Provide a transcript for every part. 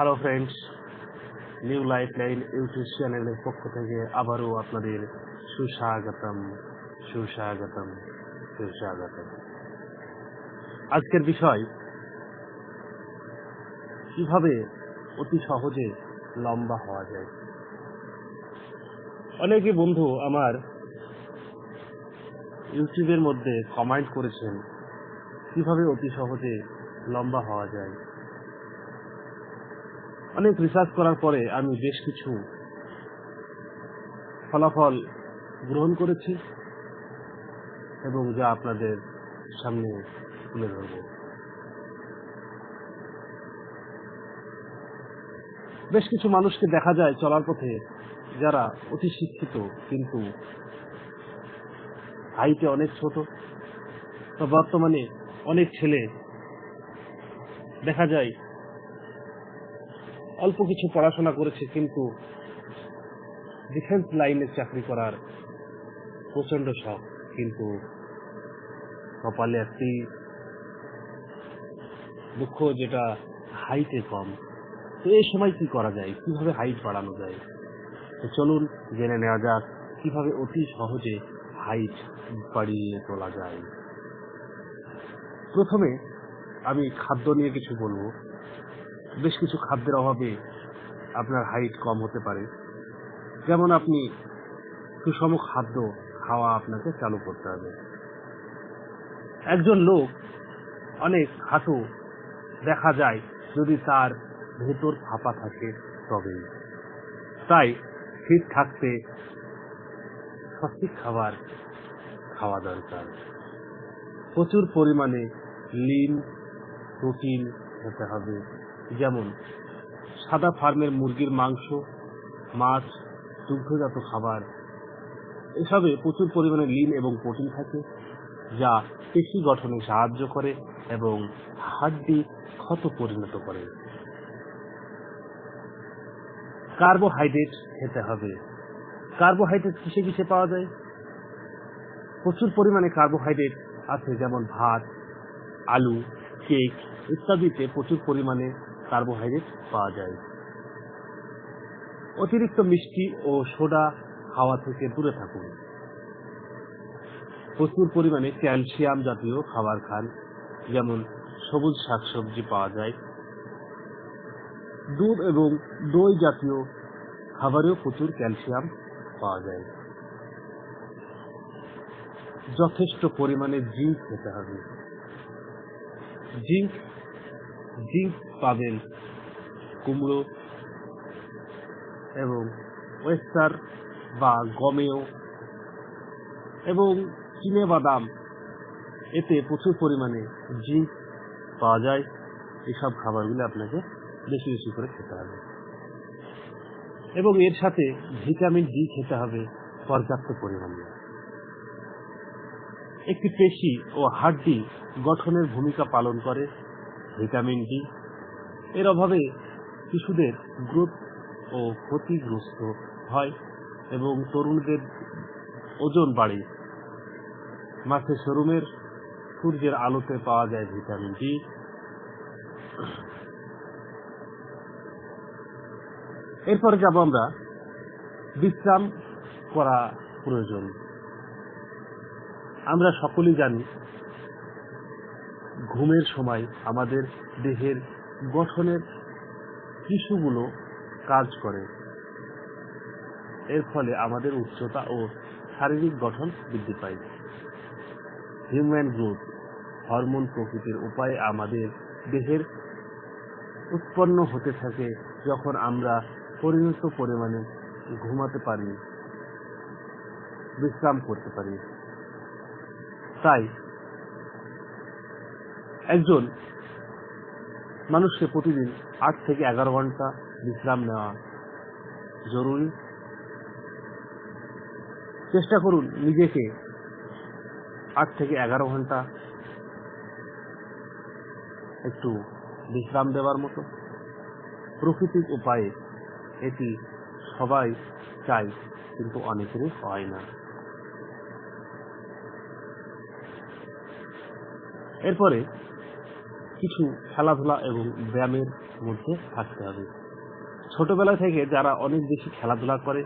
Hello friends new life line YouTube চ্যানেলের পক্ষ থেকে আবারও আপনাদের সুস্বাগতম সুস্বাগতম সুস্বাগতম। আজকের বিষয়, কীভাবে অতি সহজে লম্বা হওয়া যায়? অনেকে বন্ধু আমার ইউটিউবের মধ্যে কমেন্ট করেছেন, কীভাবে অতি সহজে লম্বা হওয়া যায়? অনেক রিসার্চ করার পরে আমি বেশ কিছু ফলাফল গ্রহণ করেছি এবং যা আপনাদের সামনে তুলে ধরব। বেশ কিছু মানুষকে দেখা যায় চলার পথে যারা অতি শিক্ষিত কিন্তু হাইটে অনেক ছোট। তো বর্তমানে অনেক ছেলে দেখা যায় অল্প কিছু পড়াশোনা করেছে, কিন্তু ডিফেন্স লাইনে চাকরি করার প্রচণ্ড শখ, কিন্তু কপালে একটি দুঃখ যেটা হাইটে কম। তো এই সময় কি করা যায়? কীভাবে হাইট বাড়ানো যায়? তো চলুন জেনে নেওয়া যাক কীভাবে অতি সহজে হাইট বাড়িয়ে তোলা যায়। প্রথমে আমি খাদ্য নিয়ে কিছু বলব। বেশ কিছু খাদ্যের অভাবে আপনার হাইট কম হতে পারে। যেমন আপনি সুষম খাদ্য খাওয়া আপনাকে চালু করতে হবে। একজন লোক অনেক হাঁটু দেখা যায় যদি তার ভেতর ফাঁপা থাকে তবেই। তাই ফিট থাকতে সঠিক খাবার খাওয়া দরকার। প্রচুর পরিমাণে লিন প্রোটিন খেতে হবে। যেমন, সাদা ফার্মের মুরগির মাংস, মাছ, দুগ্ধজাত খাবার, এসবে প্রচুর পরিমাণে লিন এবং প্রোটিন থাকে, যা পেশি গঠনে সাহায্য করে এবং হাড্ডি ক্ষত পরিণত করে। কার্বোহাইড্রেট খেতে হবে। কার্বোহাইড্রেট কিসে কিসে পাওয়া যায়? প্রচুর পরিমাণে কার্বোহাইড্রেট আছে, যেমন ভাত, আলু, কেক ইত্যাদিতে প্রচুর পরিমাণে কার্বোহাইড্রেট পাওয়া যায়। অতিরিক্ত মিষ্টি ও সোডা খাওয়া থেকে দূরে থাকুন। প্রচুর পরিমাণে ক্যালসিয়াম জাতীয় খাবার খান, যেমন সবুজ শাকসবজি পাওয়া যায়। দুধ এবং দই জাতীয় খাবারেও প্রচুর ক্যালসিয়াম পাওয়া যায়। যথেষ্ট পরিমাণে জিঙ্ক খেতে হবে। জিঙ্ক জিঙ্ক পাবেন। কুমড়ো এবং ওয়েস্টার বা গমেও। এবং চিনে বাদাম, এতে প্রচুর পরিমাণে জিঙ্ক পাওয়া যায়। এসব খাবারগুলো আপনাকে বেশি বেশি করে খেতে হবে। এবং এর সাথে ভিটামিন ডি খেতে হবে পর্যাপ্ত পরিমাণে একটি পেশি ও হাড্ডি গঠনের ভূমিকা পালন করে। Vitamin D. এর অভাবে শিশুদের গ্রোথ ও ক্ষতিগ্রস্ত হয় এবং তরুণদের ওজন বাড়ে। মাছের শোরুমের সূর্যের আলোতে পাওয়া যায় ভিটামিন ডি। এরপরে যাব আমরা বিশ্রাম করা প্রয়োজন। আমরা সকলেই জানি ঘুমের সময় আমাদের দেহের গঠনের টিস্যুগুলো কাজ করে। এর ফলে আমাদের উচ্চতা ও শারীরিক গঠন বৃদ্ধি পায়। হিউম্যান গ্রোথ, হরমোন প্রকৃতির উপায়ে আমাদের দেহের উৎপন্ন হতে থাকে যখন আমরা পরিণত পরিমাণে ঘুমাতে পারি, বিশ্রাম করতে পারি। তাই একজন মানুষকে প্রতিদিন আট থেকে এগারো ঘণ্টা বিশ্রাম নেওয়া জরুরি। চেষ্টা করুন নিজেকে আট থেকে এগারো ঘণ্টা একটু বিশ্রাম দেওয়ার মতো। প্রকৃতিক উপায়ে এটি সবাই চায়, কিন্তু অনেকেরই হয় না। এরপরে কিছু খেলাধুলা এবং ব্যায়ামের মধ্যে থাকতে হবে। ছোটবেলা থেকে যারা অনেক বেশি খেলাধুলা করে,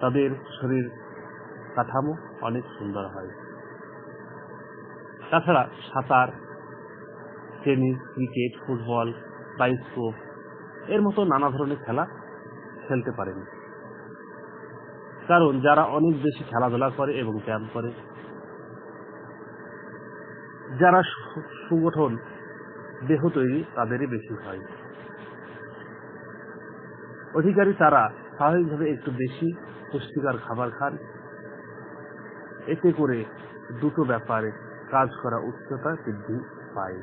তাদের শরীর কাঠামো অনেক সুন্দর হয়। তাছাড়া সাঁতার, টেনিস, ক্রিকেট, ফুটবল, বাইস্কোপ, এর মতো নানা ধরনের খেলা খেলতে পারেন। কারণ যারা অনেক বেশি খেলাধুলা করে এবং ব্যায়াম করে, যারা সুগঠন দেহ তৈরি তাদেরই বেশি হয়। অধিকারী তারা স্বাভাবিকভাবে একটু বেশি পুষ্টিকর খাবার খান। এতে করে দুটো ব্যাপারে কাজ করা উচ্চতা বৃদ্ধি পায়।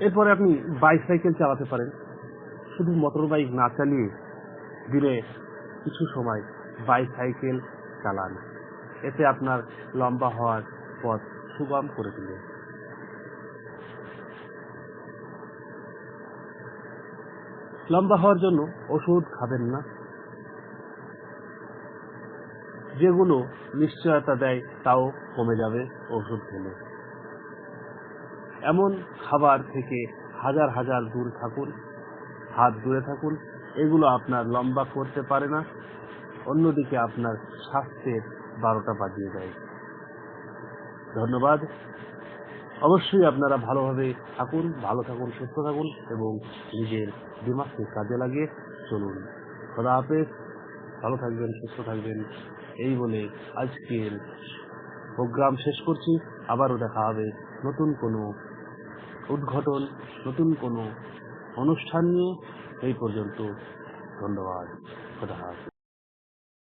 এরপরে আপনি বাইসাইকেল চালাতে পারেন। শুধু মোটর বাইক না চালিয়ে দিনে কিছু সময় বাইসাইকেল চালান। এতে আপনার লম্বা হওয়ার পথ সুগম করে দিবে। লম্বা হওয়ার জন্য ওষুধ খাবেন না। যেগুলো নিশ্চয়তা দেয় তাও কমে যাবে ওষুধ খেলে। এমন খাবার থেকে হাজার হাজার দূর থাকুন, হাত দূরে থাকুন, এগুলো আপনার লম্বা করতে পারে না। অন্যদিকে আপনার স্বাস্থ্যের বারোটা বাজিয়ে দেয় ধন্যবাদ। অবশ্যই আপনারা ভালোভাবে থাকুন, ভালো থাকুন, সুস্থ থাকুন এবং নিজের দিমাগকে কাজে লাগিয়ে চলুন। খোদা হাফেজ। ভালো থাকবেন, সুস্থ থাকবেন। এই বলে আজকের প্রোগ্রাম শেষ করছি। আবারও দেখা হবে নতুন কোনো উদ্ঘাটন, নতুন কোনো অনুষ্ঠান নিয়ে। এই পর্যন্ত ধন্যবাদ। খোদা হাফেজ।